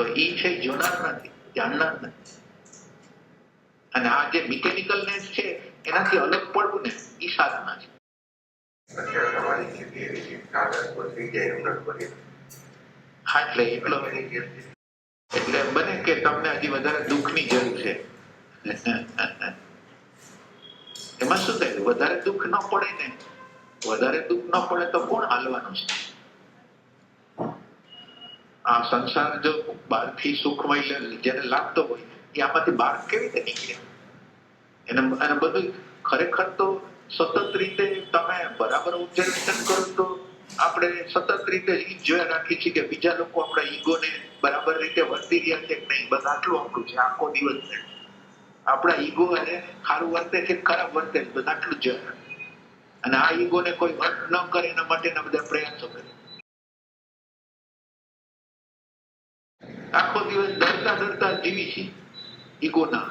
તો એ છે જોનાર નથી જાણનાર નથી. અને આ જે મિકેનિકલનેસ છે એનાથી અલગ પડવું ને એ સાધના છે. અત્યારે તમારી સ્થિતિ એવી છે કાગળ પર જાય એમ નથી બની હા એટલે એટલો એટલે બને કે તમને હજી વધારે દુઃખની જરૂર છે. એમાં શું થાય? વધારે દુઃખ ન પડે ને વધારે દુઃખ ન પડે તો કોણ હાલવાનું છે? આ સંસાર જો બહારથી સુખમય જેને લાગતો હોય, એ આમાંથી બહાર કેવી રીતે નીકળે? એને અને બધું ખરેખર તો સતત રીતે તમે બરાબર ઓબ્ઝર્વેશન કરો તો આપણે સતત રીતે જોયા રાખીએ છીએ કે બીજા લોકો આપણા ઈગોને બરાબર રીતે વર્તી રહ્યા છે કે નહીં? બસ આટલું આપણું છે, આખો દિવસ આપણા ઈગો અને સારું વર્તે છે ખરાબ વર્તે છે? બસ આટલું જ અને આ ઈગોને કોઈ વર્ત ન કરે એના માટેના બધા પ્રયાસો કરે. આખો દિવસ ડરતા ડરતા જીવી છે ઈગોના